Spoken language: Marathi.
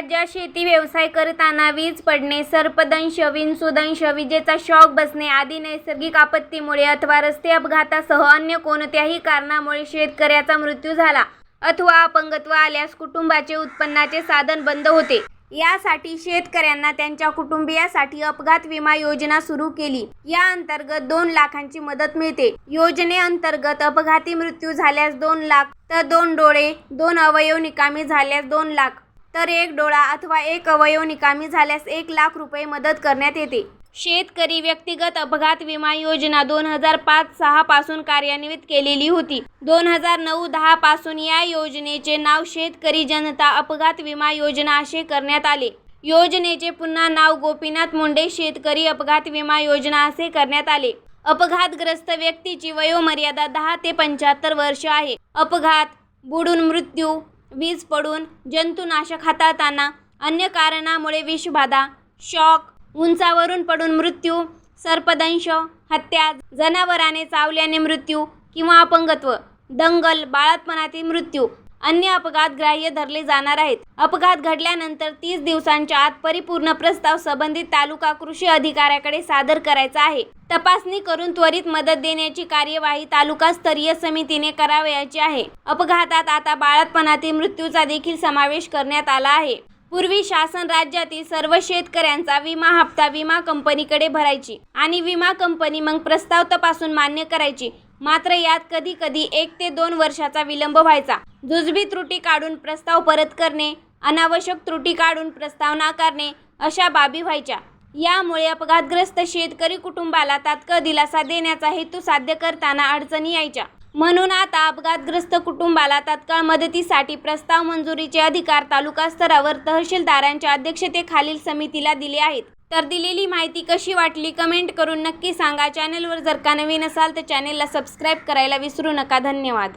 राज्यात शेती व्यवसाय करताना वीज पडणे सर्पदंश विंचूदंश विजेचा शॉक बसणे आदी नैसर्गिक आपत्तीमुळे अथवा रस्ते अपघातासह अन्य कोणत्याही कारणामुळे शेतकऱ्याचा मृत्यू झाला. अथवा अपंगत्व आल्यास कुटुंबाचे उत्पन्नाचे साधन बंद होते. यासाठी शेतकऱ्यांना त्यांच्या कुटुंबियासाठी अपघात विमा योजना सुरू केली. या अंतर्गत दोन लाखांची मदत मिळते. योजनेअंतर्गत अपघाती मृत्यू झाल्यास दोन लाख तर दोन डोळे दोन अवयव निकामी झाल्यास दोन लाख. तर एक डोळा अथवा एक अवयव निकामी झाल्यास एक लाख रुपये मदत करण्यात येते. शेतकरी व्यक्तिगत अपघात विमा योजना दोन हजार पाच सहा पासून कार्यान्वित केलेली होती. दोन हजार नऊ दहा पासून या योजनेचे नाव शेतकरी जनता अपघात विमा योजना असे करण्यात आले. योजनेचे पुन्हा नाव गोपीनाथ मुंडे शेतकरी अपघात विमा योजना असे करण्यात आले. अपघातग्रस्त व्यक्तीची वयोमर्यादा दहा ते पंच्याहत्तर वर्ष आहे. अपघात बुडून मृत्यू वीज पडून जंतुनाशक हाताळताना अन्य कारणामुळे विषबाधा शॉक उंचावरून पडून मृत्यू सर्पदंश हत्या जनावराने चावल्याने मृत्यू किंवा अपंगत्व दंगल बाळातपणातील मृत्यू अन्य अपघात ग्राह्य धरले जाणार आहेत. अपघात घडल्यानंतर तीस दिवसांच्या आत परिपूर्ण प्रस्ताव संबंधित तालुका कृषी अधिकाऱ्याकडे सादर करायचा आहे. तपासणी करून त्वरित मदत देण्याची कार्यवाही तालुकास्तरीय समितीने करावयाची आहे. अपघातात आता बाळातपणातील मृत्यूचा देखील समावेश करण्यात आला आहे. पूर्वी शासन राज्यातील सर्व शेतकऱ्यांचा विमा हप्ता विमा कंपनीकडे भरायची आणि विमा कंपनी मग प्रस्ताव तपासून मान्य करायची. मात्र यात कधी कधी एक ते दोन वर्षाचा विलंब व्हायचा. जुजबी त्रुटी काढून प्रस्ताव परत करणे अनावश्यक त्रुटी काढून प्रस्ताव नाकारणे अशा बाबी व्हायच्या. यामुळे अपघातग्रस्त शेतकरी कुटुंबाला तात्काळ दिलासा देण्याचा हेतू साध्य करताना अडचणी यायच्या. म्हणून आता अपघातग्रस्त कुटुंबाला तात्काळ मदतीसाठी प्रस्ताव मंजुरीचे अधिकार तालुका स्तरावर तहसीलदारांच्या अध्यक्षतेखालील समितीला दिले आहेत. तर दिलेली माहिती कशी वाटली कमेंट करून नक्की सांगा. चॅनलवर जर का नवीन असाल तर चॅनेलला सबस्क्राईब करायला विसरू नका. धन्यवाद.